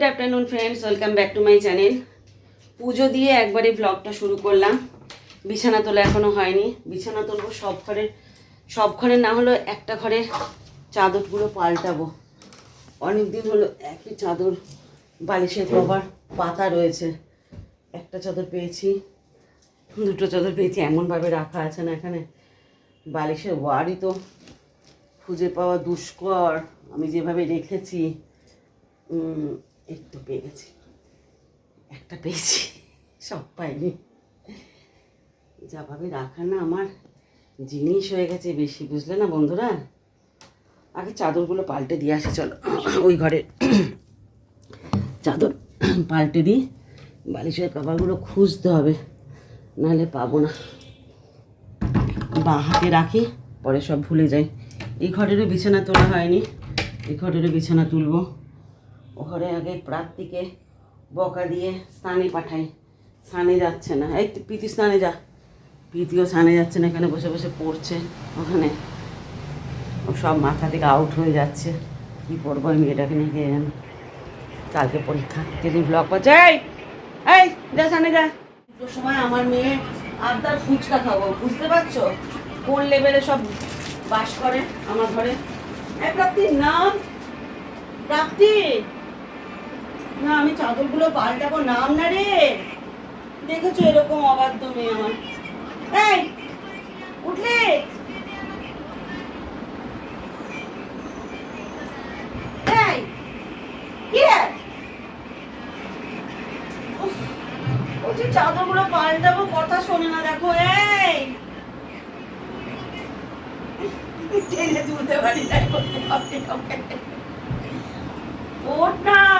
Good afternoon friends welcome back to my channel Puja দিয়ে একবারে ব্লগটা শুরু করলাম। বিছানা তোলা এখনও হয়নি। বিছানা তুলবো সব ঘরের সব ঘরে না হলেও একটা ঘরের চাদরগুলো পাল্টাবো। অনেক দিন হলো একই চাদর, বালিশের কভার, পাতা রয়েছে। একটা চাদর পেয়েছি। দুটো চাদর পেয়েছি। এমনভাবে রাখা আছে না এখানে। বালিশের ওয়ারই তো খুঁজে পাওয়া দুষ্কর। আমি যেভাবে রেখেছি একটু পেয়ে গেছি একটা পেয়েছি। সব পাইনি। যাভাবে রাখা না আমার জিনিস হয়ে গেছে বেশি, বুঝলে না বন্ধুরা? আগে চাদরগুলো পাল্টে দিয়ে আসি, চলো। ওই ঘরে চাদর পাল্টে দিই। বালিশের কাপড়গুলো খুঁজতে হবে, নাহলে পাবো না। বাঁ হাতে রাখি, পরে সব ভুলে যাই। এই ঘরেরও বিছানা তোলা হয়নি। এই ঘরেরও বিছানা তুলবো। ঘরে আগে প্রাপ্তিকে বকা দিয়ে স্নানে পাঠাই। স্নানে যাচ্ছে না। এই প্রীতি স্নানে যা। প্রীতিও স্নানে যাচ্ছে না, এখানে বসে বসে পড়ছে ওখানে। ও সব মাথা থেকে আউট হয়ে যাচ্ছে। কী করব ওই মেয়েটাকে নিয়ে গিয়ে কালকে পরীক্ষা। যেদিন ব্লগ পাচ্ছে এই এই, যা স্নানে যা। সময় আমার মেয়ে আবদার ফুচকা খাব, বুঝতে পারছ? কোন লেভেলে সব বাস করে আমার ঘরে। এই প্রাপ্তি নাম? প্রাপ্তি! না, আমি চাদরগুলো পাল্টাবো, নাম না রে। দেখেছ এরকম অবাধ্য মেয়ে আমার। এই, উঠলে? চাদরগুলো পাল্টাবো, কথা শোনে না, দেখো, এই। টেনে তুলতে পারি ওকে। ওঠ না।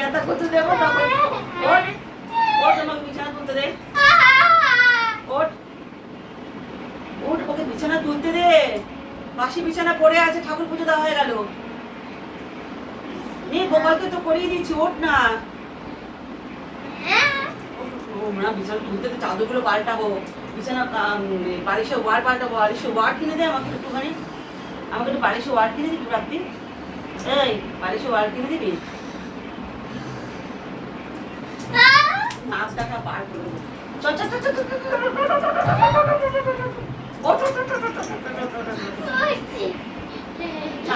কেতা করতে দেবো তখন ওট ওট আমাকে বিছানা তুলতে দে। ওট ওট ওকে বিছানা তুলতে দে। বাসি বিছানা পড়ে আছে, ঠাকুর পুজো দেওয়া হয়ে গেল। নে গোপালকে তো করিয়ে দিচ্ছি ওঠ না। আমরা বিছানা তুলতে তো চাদরগুলো পাল্টাবো। বিছানা বালিশে ওয়ার পাল্টাবো। বালিশে ওয়ার কিনে দে আমাকে একটুখানি। আমাকে একটু বালিশে ওয়ার কিনে দিবি প্রাপ্তি এই বালিশে ওয়ার কিনে দিবি?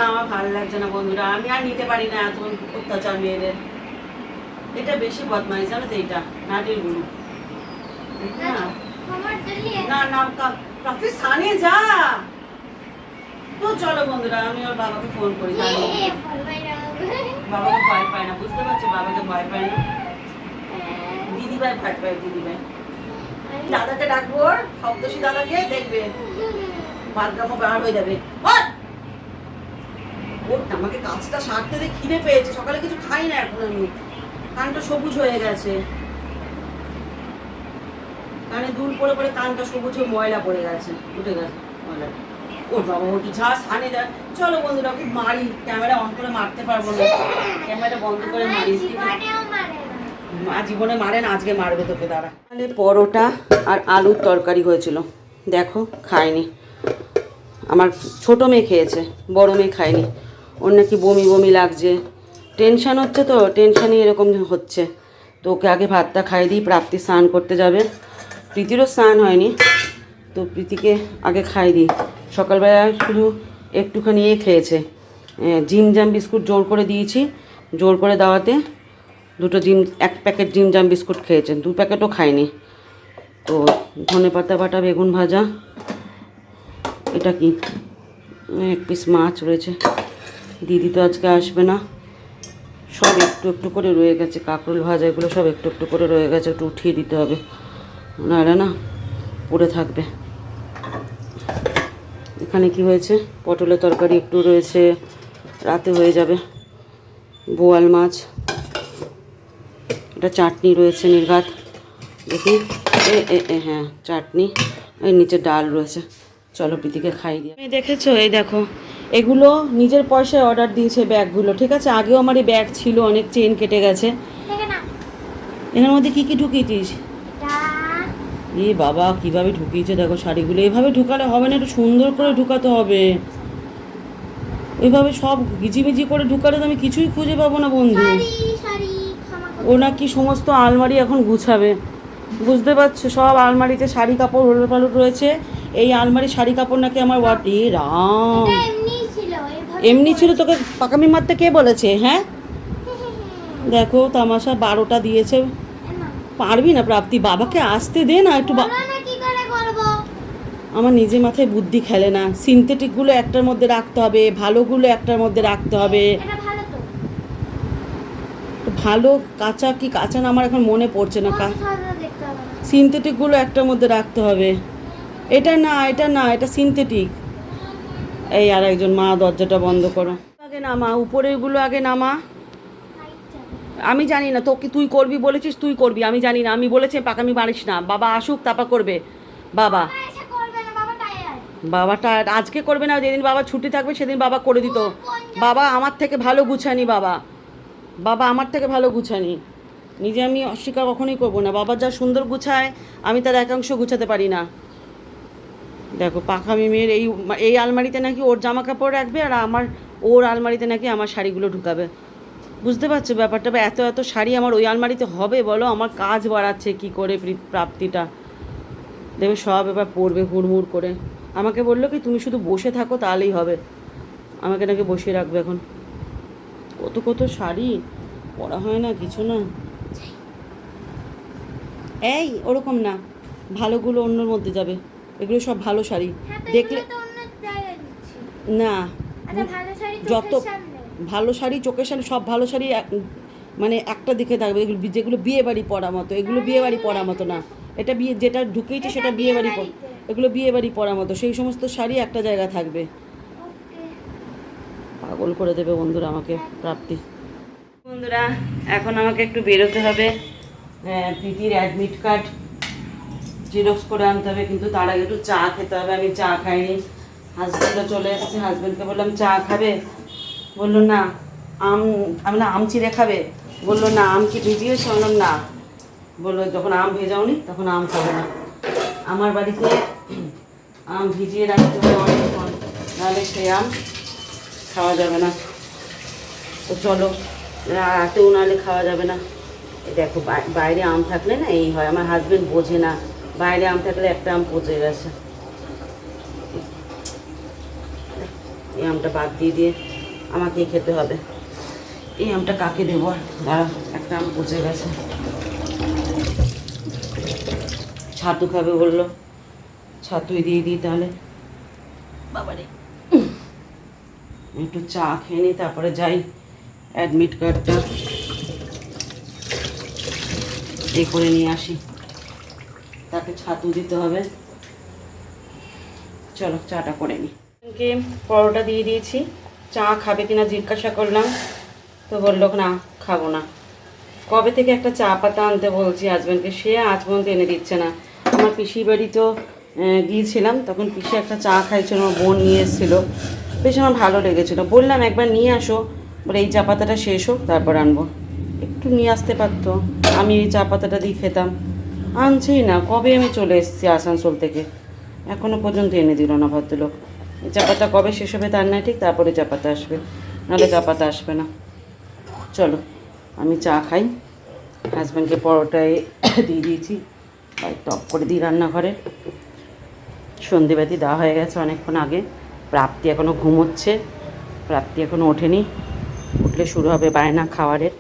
আমার ভালো লাগছে না বন্ধুরা আমি আর নিতে পারি না এত অত্যাচার মেয়েদের এটা বেশি বদমাইশ জানো তো এইটা নাটির গুরু না না তো চলো বন্ধুরা আমি ওর বাবাকে ফোন করি বাবাকে ভয় পায় না বুঝতে পারছ বাবাকে ভয় পায় না ভাই দাদাকে ডাকবো ওর, দাদাকে দেখবে। বার হয়ে যাবে! ওঠ আমাকে কাজটা সারতে দিয়ে খিদে পেয়েছে সকালে কিছু খাই না এখন আমি। কানটা সবুজ হয়ে গেছে। কানে দুল পরে পরে কানটা সবুজ হয়ে ময়লা পড়ে গেছে উঠে গেছে ময়লা। ওর বাবা ওটি যা সানে চলো বন্ধুরা খুব মারি। ক্যামেরা অন করে মারতে পারব না। ক্যামেরা বন্ধ করে মারি। মা জীবনে মারে না আজকে মারবে তোকে দাঁড়া। তাহলে পরোটা আর আলুর তরকারি হয়েছিল। দেখো খায়নি। আমার ছোট মেয়ে খেয়েছে বড় মেয়ে খায়নি। ওর নাকি বমি বমি লাগছে। টেনশান হচ্ছে তো টেনশানই এরকম হচ্ছে। তো ওকে আগে ভাতটা খাইয়ে দিই প্রাপ্তি স্নান করতে যাবে। প্রীতিরও স্নান হয়নি তো প্রীতিকে আগে খাই দিই। সকালবেলা শুধু একটুখানি এ খেয়েছে। আহ, জিম জাম বিস্কুট জোর করে দিয়েছি। জোর করে দেওয়াতে দুটো জিম এক প্যাকেট জিম জাম বিস্কুট খেয়েছেন। দু প্যাকেটও খায়নি তো ধনে পাতা বাটা, বেগুন ভাজা, এটা কি? এক পিস মাছ রয়েছে। দিদি তো আজকে আসবে না। সব একটু একটু করে রয়ে গেছে। কাঁকরোল ভাজা, এগুলো সব একটু একটু করে রয়ে গেছে। একটু উঠিয়ে দিতে হবে। নাহলে না পড়ে থাকবে। এখানে কি হয়েছে? পটলের তরকারি একটু রয়েছে। রাতে হয়ে যাবে। বোয়াল মাছ। একটা চাটনি রয়েছে নির্ঘাত। দেখি। এ এ এ হ্যাঁ চাটনি। এর নিচে ডাল রয়েছে। চলো প্রীতিকে খাই দিয়ে। তুমি দেখেছ? এই দেখো। এগুলো নিজের পয়সায় অর্ডার দিয়েছে ব্যাগগুলো। ঠিক আছে? আগেও আমার এই ব্যাগ ছিল অনেক চেন কেটে গেছে। এর মধ্যে কি কি ঢুকিয়েছিস? এ বাবা কীভাবে ঢুকিয়েছে? দেখো শাড়িগুলো। এভাবে ঢুকালে হবে না একটু সুন্দর করে ঢুকাতে হবে। এইভাবে সব গিজিমিজি করে ঢুকালে তো আমি কিছুই খুঁজে পাবো না বন্ধু। ও নাকি সমস্ত আলমারি এখন গুছাবে। বুঝতে পারছ? সব আলমারিতে শাড়ি কাপড় হলুদ পালুট রয়েছে। এই আলমারি শাড়ি কাপড় নাকি আমার ওয়াট এ রাম এমনি ছিল তোকে পাকামি মারতে কে বলেছে হ্যাঁ? দেখো তামাশা বারোটা দিয়েছে। পারবি না প্রাপ্তি? বাবাকে আসতে দে না একটু আমার নিজে মাথায় বুদ্ধি খেলে না। সিনথেটিকগুলো একটার মধ্যে রাখতে হবে ভালোগুলো একটার মধ্যে রাখতে হবে। ভালো কাঁচা কি কাঁচা না আমার এখন মনে পড়ছে না সিনথেটিকগুলো একটার মধ্যে রাখতে হবে। এটা না এটা না, এটা সিনথেটিক এই আর একজন মা, দরজাটা বন্ধ করো। আগে নামা, উপরেরগুলো আগে নামা। আমি জানি না, তোকে তুই করবি বলেছিস, তুই করবি, আমি জানি না। আমি বলেছি, পাকামি পারিস না। বাবা আসুক, তারপর করবে। বাবা। বাবাটা আজকে করবে না, যেদিন বাবা ছুটি থাকবে, সেদিন বাবা করে দিত। বাবা আমার থেকে ভালো গুছানি বাবা। বাবা আমার থেকে ভালো গুছানি নিজে আমি অস্বীকার কখনোই করব না। বাবা যা সুন্দর গুছায়, আমি তার একাংশ গুছাতে পারি না। দেখো পাখামি মেয়ের এই এই আলমারিতে নাকি ওর জামা কাপড় রাখবে আর আমার, ওর আলমারিতে নাকি আমার শাড়িগুলো ঢুকাবে। বুঝতে পারছ ব্যাপারটা? এত এত শাড়ি আমার ওই আলমারিতে হবে বলো? আমার কাজ বাড়াচ্ছে কি করে প্রাপ্তিটা? দেখবে সব এবার পড়বে হুড়মুড় করে। আমাকে বলল কি, তুমি শুধু বসে থাকো, তাহলেই হবে। আমাকে নাকি বসিয়ে রাখবে এখন। কত কত শাড়ি পরা হয় না কিছু না। এই ওরকম না। ভালোগুলো অন্যর মধ্যে যাবে। এগুলো সব ভালো শাড়ি। হ্যাঁ দেখলে না। আচ্ছা যত ভালো শাড়ি চোখের সামনে সব ভালো শাড়ি এক- মানে একটা দিকে থাকবে। এগুলো যেগুলো বিয়ে বাড়ি পরা মতো। এগুলো বিয়ে বাড়ি পরা মতো না। এটা বিয়ে যেটা ঢুকেইছে সেটা বিয়ে বাড়ি এগুলো বিয়ে বাড়ি পরা মতো। সেই সমস্ত শাড়ি একটা জায়গা থাকবে। পাগল করে দেবে বন্ধুরা আমাকে প্রাপ্তি। বন্ধুরা এখন আমাকে একটু বেরোতে হবে। হ্যাঁ, প্রীতির অ্যাডমিট কার্ড জেরক্স করে আনতে হবে কিন্তু তার আগে একটু চা খেতে হবে। আমি চা খাইনি। হাজব্যান্ডও চলে এসেছে। হাজব্যান্ডকে বললাম চা খাবে? বলল না। আম আমি না আম চিড়ে খাবে? বলল না আম কি ভিজিয়েছো বললাম না। বলল যখন আম ভেজাওনি তখন আম খাবে না। আমার বাড়িতে আম ভিজিয়ে রাখতে হবে অনেকক্ষণ। নাহলে সেই আম খাওয়া যাবে না। তো চলো, রাতেও নাহলে খাওয়া যাবে না। দেখো বাইরে আম থাকলে না এই হয়, আমার হাজবেন্ড বোঝে না। বাইরে আম থাকলে একটা আম পচে গেছে। এই আমটা বাদ দিয়ে দিয়ে আমাকেই খেতে হবে। এই আমটা কাকে দেবো? দাঁড়া একটা আম পচে গেছে। ছাতু খাবে বলল। ছাতুই দিয়ে দিই তাহলে। বাবারে একটু চা খেয়ে নিই তারপরে যাই অ্যাডমিট কার্ডটা এ করে নিয়ে আসি। তাকে ছাতু দিতে হবে। চলো চাটা করে নিই কে পরোটা দিয়ে দিয়েছি। চা খাবে কিনা জিজ্ঞাসা করলাম। তো বলল, না, খাব না। কবে থেকে একটা চা পাতা আনতে বলছি হাজব্যান্ডকে সে আজ পর্যন্ত এনে দিচ্ছে না। আমার পিসির বাড়ি তো গিয়েছিলাম। তখন পিসি একটা চা খাইছিল, আমার বোন নিয়ে এসেছিল। বেশ আমার ভালো লেগেছিলো। বললাম, একবার নিয়ে আসো। বলে, এই চা পাতাটা শেষ হোক, তারপর আনব। একটু নিয়ে আসতে পারতো। আমি এই চা পাতাটা দিয়ে খেতাম। আনছেই না, কবে আমি চলে এসেছি আসানসোল থেকে? এখনও পর্যন্ত এনে দিল না ভদ্রলোক। এই চা পাতা কবে শেষ হবে তার নাই ঠিক, তারপরে চা পাতা আসবে। নাহলে চা পাতা আসবে না। চলো, আমি চা খাই। হাজব্যান্ডকে পরোটায় দিয়ে দিয়েছি। টপ করে দিই রান্নাঘরে। সন্ধেবাতি দেওয়া হয়ে গেছে অনেকক্ষণ আগে। প্রাপ্তি এখনও ঘুমোচ্ছে প্রাপ্তি এখনও ওঠেনি। উঠলে শুরু হবে বায়না খাওয়ারের।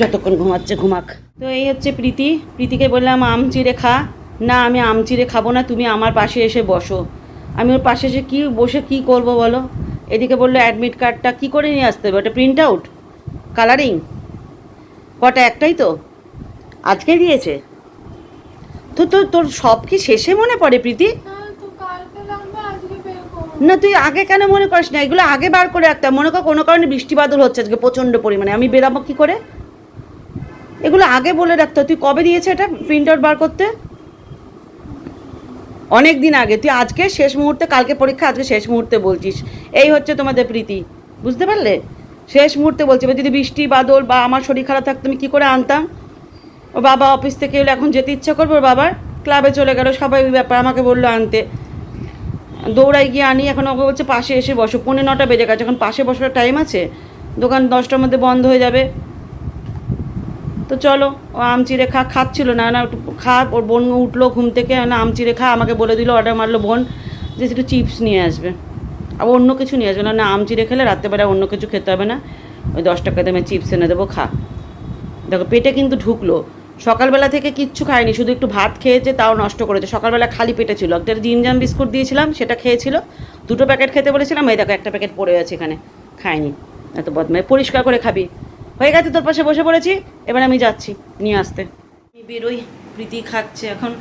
যতক্ষণ ঘুমাচ্ছে ঘুমাক। তো এই হচ্ছে প্রীতি। প্রীতিকে বললাম, আম চিড়ে খা। না, আমি আম চিড়ে খাব না, তুমি আমার পাশে এসে বসো। আমি ওর পাশে এসে কী, বসে কী করব বলো? এদিকে বলল অ্যাডমিট কার্ডটা কী করে নিয়ে আসতে হবে? ওটা প্রিন্ট আউট কালারিং কটা, একটাই তো? আজকে দিয়েছে? তো তোর তোর সব কি শেষে মনে পড়ে প্রীতি? না, তুই আগে কেন মনে করিস না? এগুলো আগে বার করে রাখতাম মনে কর কোনো কারণে বৃষ্টি বাদল হচ্ছে আজকে প্রচণ্ড পরিমাণে। আমি বেরাবো কী করে? এগুলো আগে বলে রাখতো তুই কবে দিয়েছে এটা প্রিন্ট আউট বার করতে? অনেক দিন আগে। তুই আজকে শেষ মুহূর্তে, কালকে পরীক্ষা, আজকে শেষ মুহূর্তে বলছিস। এই হচ্ছে তোমাদের প্রীতি। বুঝতে পারলে? শেষ মুহূর্তে বলছি, এবার যদি বৃষ্টি, বাদল বা আমার শরীর খারাপ থাকতো, আমি কী করে আনতাম? ও বাবা অফিস থেকে এলে, এখন যেতে ইচ্ছা করব বাবার? ক্লাবে চলে গেল, সবাই ব্যাপার আমাকে বলল আনতে। দৌড়াই গিয়ে আনি, এখন ওকে বলছে পাশে এসে বসো। পৌনে নটা বেজে গেছে, এখন পাশে বসার টাইম আছে, দোকান দশটার মধ্যে বন্ধ হয়ে যাবে। তো চলো, ও আম চিড়ে খা, খাচ্ছিল না না, একটু খা, ওর বোন উঠল ঘুম থেকে, না, আম চিড়ে খা, আমাকে বলে দিল অর্ডার মারলো বোন, যে একটু চিপস নিয়ে আসবে। আবার অন্য কিছু নিয়ে আসবে, না না, আম চিড়ে খেলে রাত্রেবেলায় অন্য কিছু খেতে হবে না। ওই দশ টাকা দামে চিপস এনে দেবো, খা। দেখো, পেটে কিন্তু ঢুকলো। সকালবেলা থেকে কিচ্ছু খায়নি, শুধু একটু ভাত খেয়েছে, তাও নষ্ট করেছে। সকালবেলা খালি পেটে ছিল। একটা জিনজাম বিস্কুট দিয়েছিলাম, সেটা খেয়েছিল। দুটো প্যাকেট খেতে বলেছিলাম, এই দেখো একটা প্যাকেট পড়ে আছে এখানে, খায়নি। এত বদমাই পরিষ্কার করে খাবি। হয়ে গেছে তোর পাশে বসে পড়েছি, এবার আমি যাচ্ছি নিয়ে আসতে। বেরোই, প্রীতি খাচ্ছে এখন,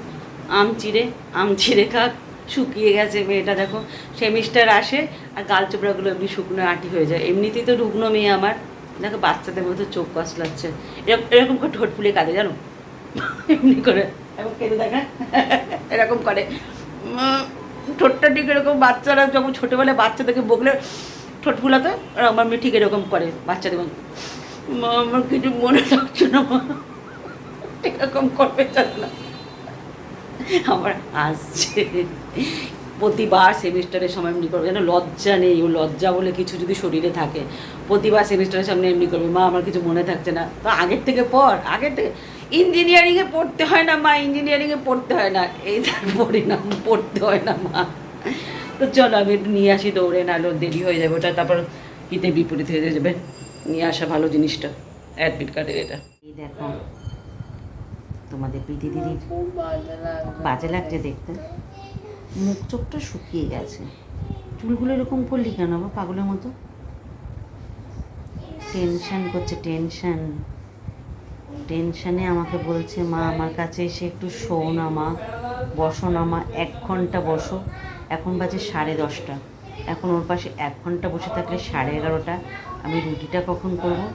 আম চিড়ে আম চিড়ে খাক, শুকিয়ে গেছে মেয়েটা দেখো। সেমিস্টার আসে, আর গাল চোপড়াগুলো এমনি শুকনো আটি হয়ে যায়। এমনিতেই তো ঢুকনো মেয়ে আমার। দেখো, বাচ্চাদের মতো চোখ কসলাচ্ছে এরকম এরকম করে ঠোঁট ফুলে কাঁদে, জানো? এমনি করে। এরকম কেঁদে দেখা এরকম করে। ঠোঁটটা ঠিক এরকম বাচ্চারা যখন ছোটোবেলায় বাচ্চাদেরকে বকলে ঠোঁট ফুলাতে আমার মেয়ে ঠিক এরকম করে বাচ্চাদের মতো মা আমার কিছু মনে থাকছে না এরকম করবে না। আমার আসছে। প্রতিবার সেমিস্টারের সময় এমনি করবে। যেন লজ্জা নেই ও লজ্জা বলে কিছু যদি শরীরে থাকে প্রতিবার সেমিস্টারের সামনে এমনি করবে। মা আমার কিছু মনে থাকছে না। তো আগের থেকে পর আগের থেকে ইঞ্জিনিয়ারিংয়ে পড়তে হয় না মা ইঞ্জিনিয়ারিংয়ে পড়তে হয় না। এই তার পরিণাম পড়তে হয় না মা। তো চলো আমি একটু নিয়ে আসি দৌড়ে নাহলে ওর দেরি হয়ে যাবে। ওটা তারপর হিতে বিপরীত হয়ে যাবে। নিয়ে আসা ভালো জিনিসটা অ্যাডমিট কার্ডের এটা। এই দেখো তোমাদের প্রীতি দিদির বাজে লাগছে দেখতে। মুখ চোখটা শুকিয়ে গেছে। চুলগুলো এরকম করলি কেন আবার পাগলের মতো? টেনশান করছে টেনশান টেনশানে আমাকে বলছে, মা, আমার কাছে এসে একটু শো না, মা। বসো না, মা, এক ঘণ্টা বসো। এখন বাজে সাড়ে দশটা। এখন ওর পাশে এক ঘণ্টা বসে থাকলে সাড়ে এগারোটা। আমি রুটিটা কখন করব?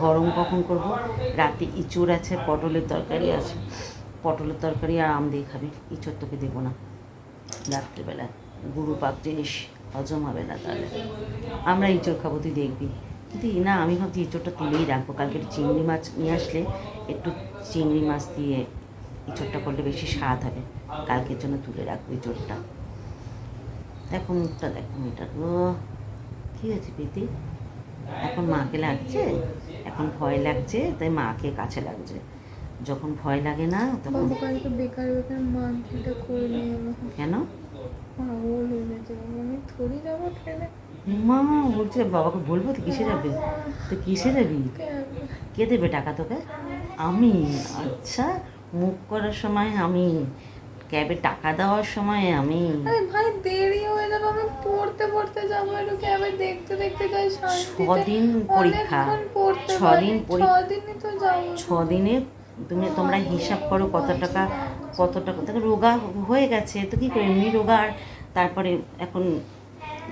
গরম কখন করব? রাতে ইঁচড় আছে, পটলের তরকারি আছে। পটলের তরকারি আর আম দিয়ে খাবি। ইঁচড় তোকে দেবো না। রাত্রিবেলা। গুরু পাক জিনিস হজম হবে না তাহলে। আমরা ইঁচড় খাব তুই দেখবি। কিন্তু না আমি ভাবছি ইঁচড়টা তুলেই রাখব। কালকে একটু চিংড়ি মাছ নিয়ে আসলে একটু চিংড়ি মাছ দিয়ে ইঁচড়টা করলে বেশি স্বাদ হবে। কালকের জন্য তুলে রাখব ইঁচড়টা। দেখো মুখটা দেখো মেয়েটার ও কী হয়েছে প্রীতি? এখন মাকে লাগছে? এখন ভয় লাগছে? তাই মাকে কাছে লাগছে। যখন ভয় লাগে না তখন বেকার বেকার মান্থলিটা করে নিয়ে কেন? পাগল হয়ে গেছে আমি থরি যাব ট্রেনে? মা বলছে বাবাকে বলব তো কিসে যাবে? তো কিসে যাবি? কে দেবে টাকা তোকে? আমি। আচ্ছা মুখ করার সময় আমি। ক্যাবে টাকা দেওয়ার সময় আমি। আরে ভাই দেরি হয়ে যাবে আমি পড়তে পড়তে যাব একটু। ক্যাবে দেখতে দেখতে যাই ছদিন পরীক্ষা। ছদিন পরীক্ষা। ছদিনই তো যাব। ছ দিনে তুমি তোমরা হিসাব করো কত টাকা কত টাকা দেখো রোগা হয়ে গেছে, তো কী করে এমনি রোগা? আর তারপরে এখন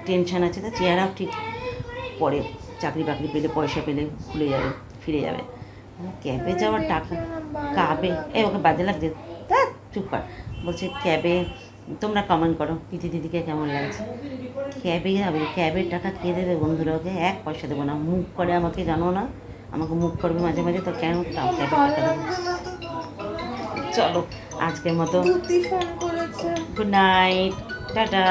টেনশন আছে, তা চেহারা ঠিক পরে চাকরি বাকরি পেলে, পয়সা পেলে খুলে যাবে, ফিরে যাবে। ক্যাবে যাওয়ার টাকা কাবে? এ ওকে বাজে লাগছে। তা, চুপ কর। বলছে, ক্যাবে, তোমরা কমেন্ট করো পিতি দিদিকে কেমন লাগছে? ক্যাবে যাবে, ক্যাবের টাকা কে দেবে বন্ধুরা ওকে? এক পয়সা দেবো না, মুখ করে আমাকে জানো না, আমাকে মুখ করবে মাঝে মাঝে, তো কেন ক্যাবের টাকা দেবো? চলো আজকের মতো। Good night tata